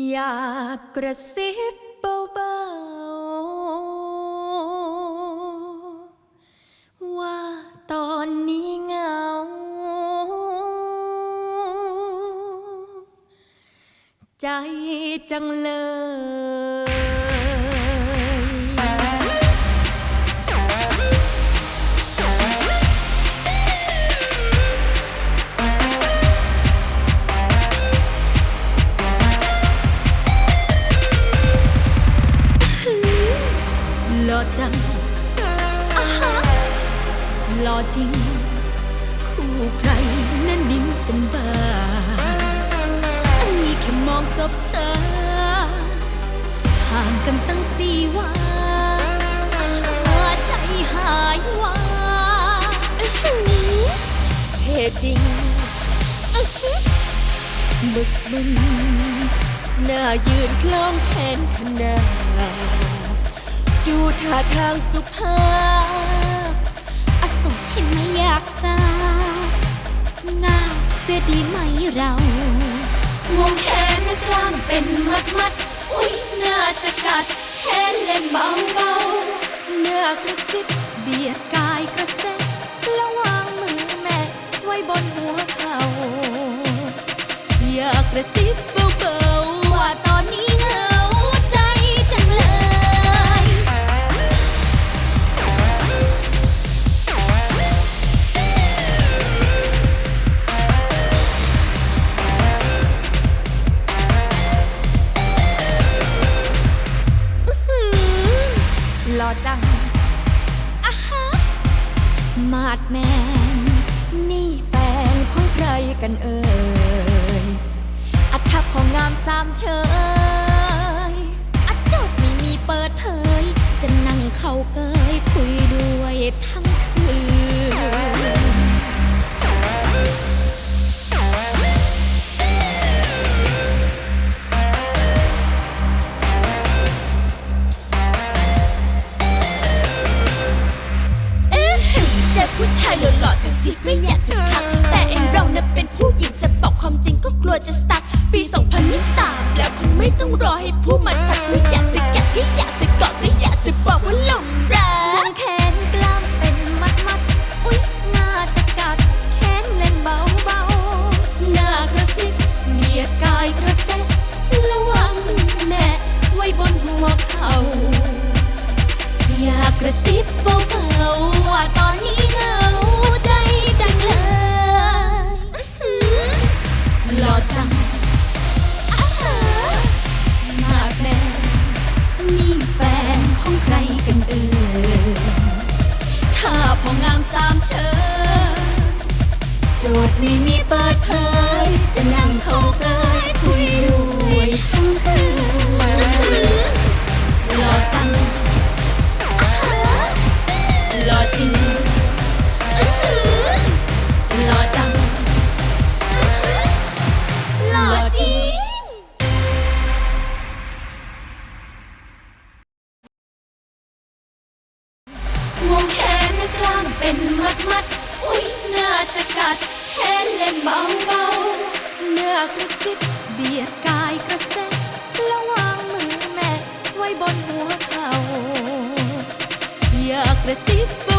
อยากกระซิบเบาๆ ว่าตอนนี้เหงา ใจจังเลย หล่อจริง คู่ใครนั่นดิ้งกันบ้างอันนี้แค่มองสบตา ห่างกันตั้งสี่วันหัวใจหายวาเท่จริงอื้อหือบึกบึนหน้ายืนคล้องแขนขนาด ดูท่าทางสุภาพอโศกที่ไม่อยากทราบงาเสียดีไหมเรางวงแขนและกล้ามเป็นมัดมัดอุ้ยน่าจะกัดแขนเล่นเบาเบาเนื้อกระซิบเบียดกายกระเซ็ระวางมือแม่ไว้บนหัวเขาอยากกระซิบ หล่อจังอะฮะมาดแมน นี่แฟนของใครกันเอ่ย อัฐของงามสามเชยอัจบไม่มีเปิดเผย จะนั่งเข้าเกยคุยด้วยทั้งคืน ผู้ชายหล่อๆจริงๆก็อยากจะทัก แต่เองเราน่ะเป็นผู้หญิงจะบอกความจริงก็กลัวจะสตัก ปี 2023 แล้วคงไม่ต้องรอให้ผู้มาชักก็อยากจะกัดก็อยากจะกอดก็อยากจะบอกว่าหลง โจทย์ไม่มีเปิดเผย จะนั่งเข้าใกล้คุยด้วยทั้งคืนหล่อจังหล่อจริงหล่อจังหล่อจริงงวงแขนและกล้ามเป็นมัดมัดอุ๊ยน่าจะกัด เล่นเบาเบาๆเนื้อกระซิบเบียดกายกระเซ็ระวางมือแม่ไว้บนหัวเขาอยากกระซิบ